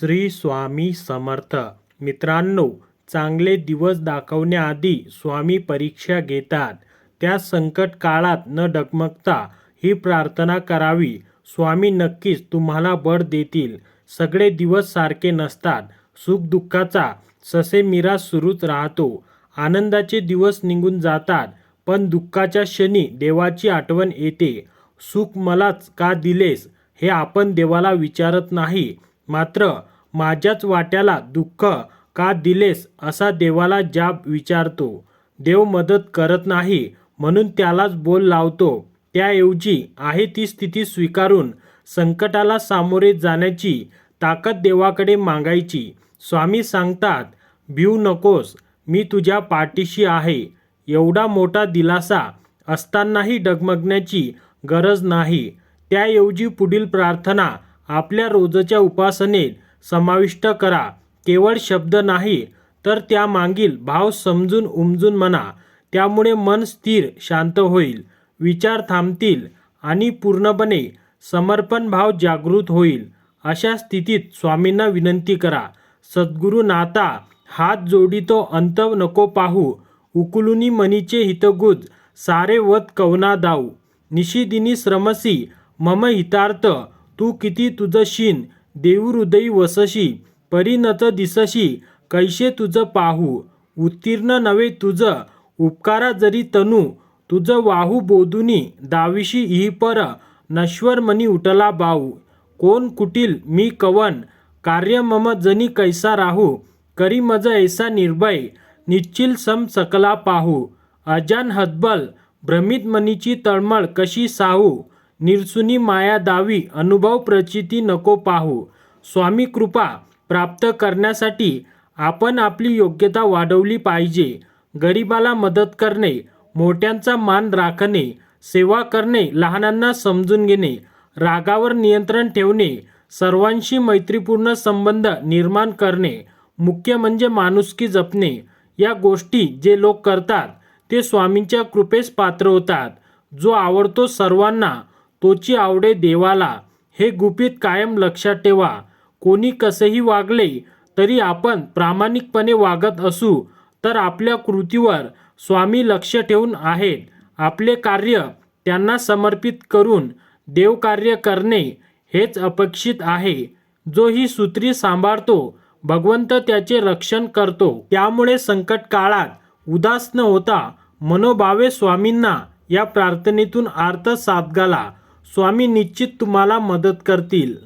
श्री स्वामी समर्थ. मित्रांनो चांगले दिवस दाखवण्याआधी स्वामी परीक्षा घेतात. त्या संकट काळात न डगमगता ही प्रार्थना करावी. स्वामी नक्कीच तुम्हाला बळ देतील. सगळे दिवस सारखे नसतात. सुखदुःखाचा ससेमिरा सुरूच राहतो. आनंदाचे दिवस निघून जातात पण दुःखाच्या क्षणी देवाची आठवण येते. सुख मलाच का दिलेस हे आपण देवाला विचारत नाही. मात्र माझ्याच वाट्याला दुःख का दिलेस असा देवाला जाब विचारतो. देव मदत करत नाही म्हणून त्यालाच बोल लावतो. त्याऐवजी आहे ती स्थिती स्वीकारून संकटाला सामोरे जाण्याची ताकद देवाकडे मागायची. स्वामी सांगतात भिऊ नकोस मी तुझ्या पाठीशी आहे. एवढा मोठा दिलासा असतानाही डगमगण्याची गरज नाही. त्याऐवजी पुढील प्रार्थना आपल्या रोजच्या उपासनेत समाविष्ट करा. केवळ शब्द नाही तर त्यामागील भाव समजून उमजून म्हणा. त्यामुळे मन स्थिर शांत होईल. विचार थांबतील आणि पूर्णपणे समर्पण भाव जागृत होईल. अशा स्थितीत स्वामींना विनंती करा. सद्गुरु नाता हात जोडितो अंत नको पाहू. उकुलुनी मनीचे हितगुज सारे वत कवना दाऊ. निशिदिनी श्रमसी मम हितार्थ. तू किती तुझं शीन हृदयी वसशी परिणत दिसशी कैसे तुझं पाहू? उत्तीर्ण नव्हे तुझं उपकारा जरी तनू तुझं वाहू बोधुनी दाविशी ही पर नश्वर मनी उठला बाऊ कोण कुटील मी कवन कार्य मम जनी कैसा राहू? करी मज ऐसा निर्भय निश्चिल सम सकला पाहू. अजान हतबल भ्रमित मनीची तळमळ कशी साहू? निरसुनी माया दावी अनुभव प्रचिती नको पाहू. स्वामी कृपा प्राप्त करण्यासाठी आपण आपली योग्यता वाढवली पाहिजे. गरिबाला मदत करणे मोठ्यांचा मान राखणे सेवा करणे लहानांना समजून घेणे रागावर नियंत्रण ठेवणे सर्वांशी मैत्रीपूर्ण संबंध निर्माण करणे मुख्य म्हणजे माणुसकी जपणे या गोष्टी जे लोक करतात ते स्वामींच्या कृपेस पात्र होतात. जो आवडतो सर्वांना तोची आवडे देवाला हे गुपित कायम लक्षात ठेवा. कोणी कसेही वागले तरी आपण प्रामाणिकपणे वागत असू तर आपल्या कृतीवर स्वामी लक्ष ठेवून आहेत. आपले कार्य त्यांना समर्पित करून देवकार्य करणे हेच अपेक्षित आहे. जो ही सूत्री सांभाळतो भगवंत त्याचे रक्षण करतो. त्यामुळे संकट काळात उदास न होता मनोभावे स्वामींना या प्रार्थनेतून अर्थ साधगाला. स्वामी निश्चित तुम्हाला मदत करतील.